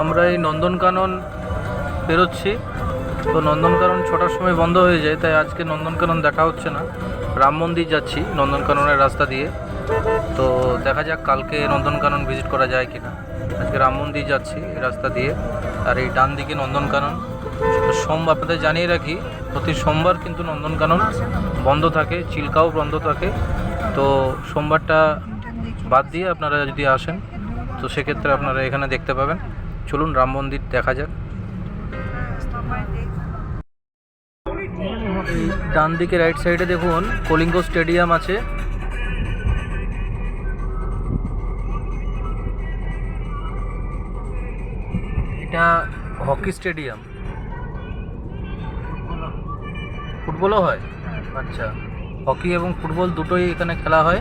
আমরা এই নন্দনকানন বেরোচ্ছি। তো নন্দনকানন ছটার সময় বন্ধ হয়ে যায়, তাই আজকে নন্দনকানন দেখা হচ্ছে না। রাম মন্দির যাচ্ছি, নন্দনকাননের রাস্তা দিয়ে। তো দেখা যাক কালকে নন্দনকানন ভিজিট করা যায় কিনা। আজকে রাম মন্দির যাচ্ছি এই রাস্তা দিয়ে। আর এই ডান দিকে নন্দনকানন। সোম, আপনাদের জানিয়ে রাখি, প্রতি সোমবার কিন্তু নন্দনকানন বন্ধ থাকে, চিল্কাও বন্ধ থাকে। তো সোমবারটা বাদ দিয়ে আপনারা যদি আসেন, তো সেক্ষেত্রে আপনারা এখানে দেখতে পাবেন। চলুন রাম মন্দির দেখা যাক। ডান দিকে রাইট সাইডে দেখুন, কলিঙ্গ স্টেডিয়াম আছে। এটা হকি স্টেডিয়াম। ফুটবলও হয়? আচ্ছা। হকি এবং ফুটবল দুটোই এখানে খেলা হয়।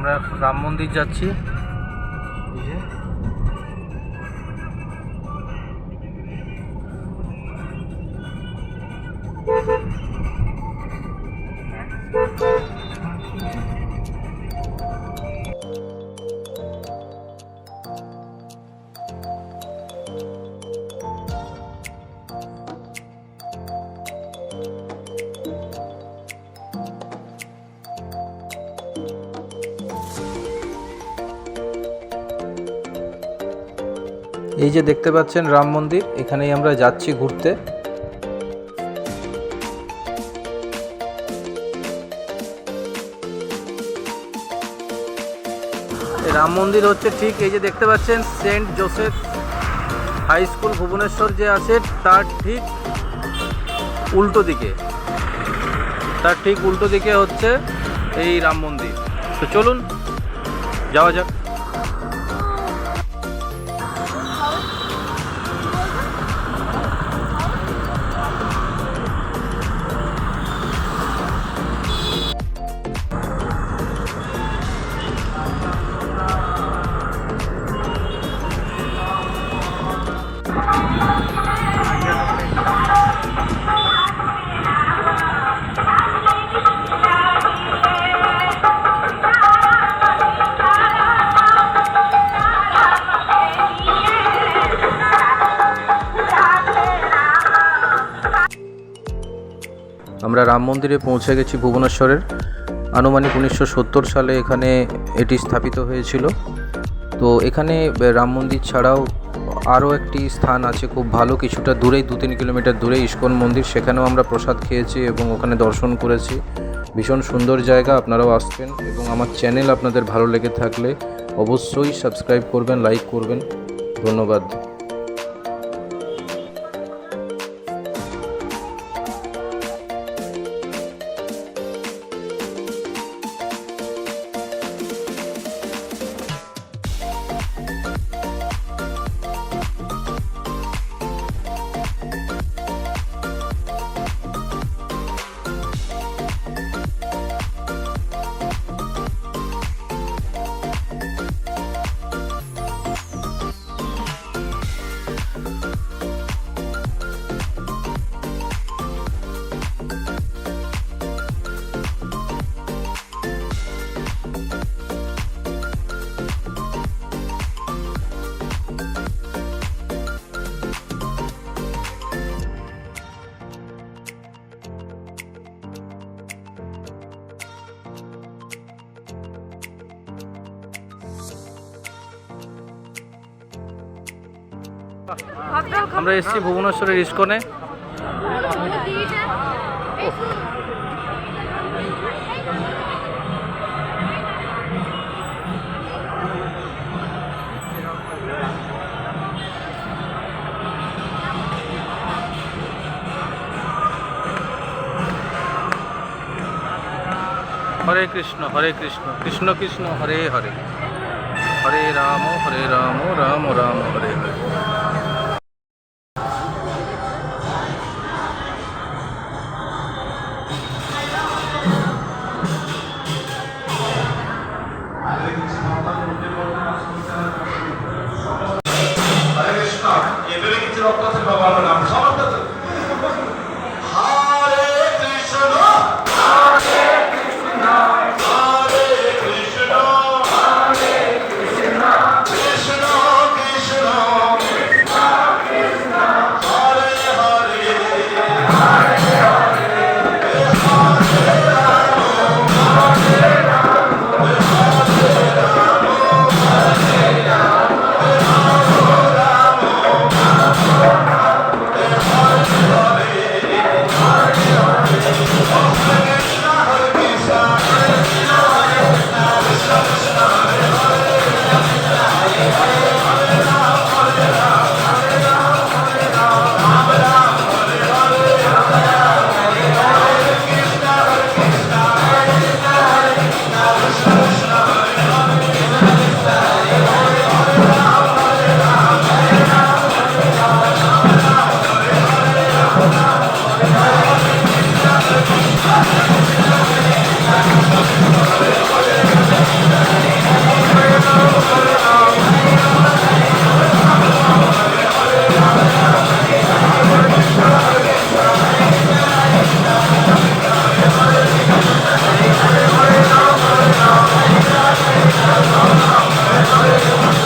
আমরা এখন রাম মন্দির যাচ্ছি। এই এই যে দেখতে পাচ্ছেন রাম মন্দির, এখানেই আমরা যাচ্ছি ঘুরতে। রাম মন্দির হচ্ছে ঠিক এই যে দেখতে পাচ্ছেন saint joseph high school Bhubaneswar যে আছে, তার ঠিক উল্টো দিকে। তার ঠিক উল্টো দিকে হচ্ছে এই রাম মন্দির। তো চলুন, যাওয়া যাক। আমরা রাম মন্দিরে পৌঁছে গেছি ভুবনেশ্বরের। আনুমানিক উনিশশো সত্তর সালে এখানে এটি স্থাপিত হয়েছিল। তো এখানে রাম মন্দির ছাড়াও আরও একটি স্থান আছে খুব ভালো, কিছুটা দূরেই, দু তিন কিলোমিটার দূরে ইস্কন মন্দির। সেখানেও আমরা প্রসাদ খেয়েছি এবং ওখানে দর্শন করেছি। ভীষণ সুন্দর জায়গা, আপনারাও আসবেন এবং আমার চ্যানেল আপনাদের ভালো লেগে থাকলে অবশ্যই সাবস্ক্রাইব করবেন, লাইক করবেন। ধন্যবাদ। আমরা এসেছি ভুবনেশ্বরের ইস্কনে। হরে কৃষ্ণ হরে কৃষ্ণ কৃষ্ণ কৃষ্ণ, হরে হরে। হরে রাম হরে রাম রাম রাম, হরে হরে। Hallelujah.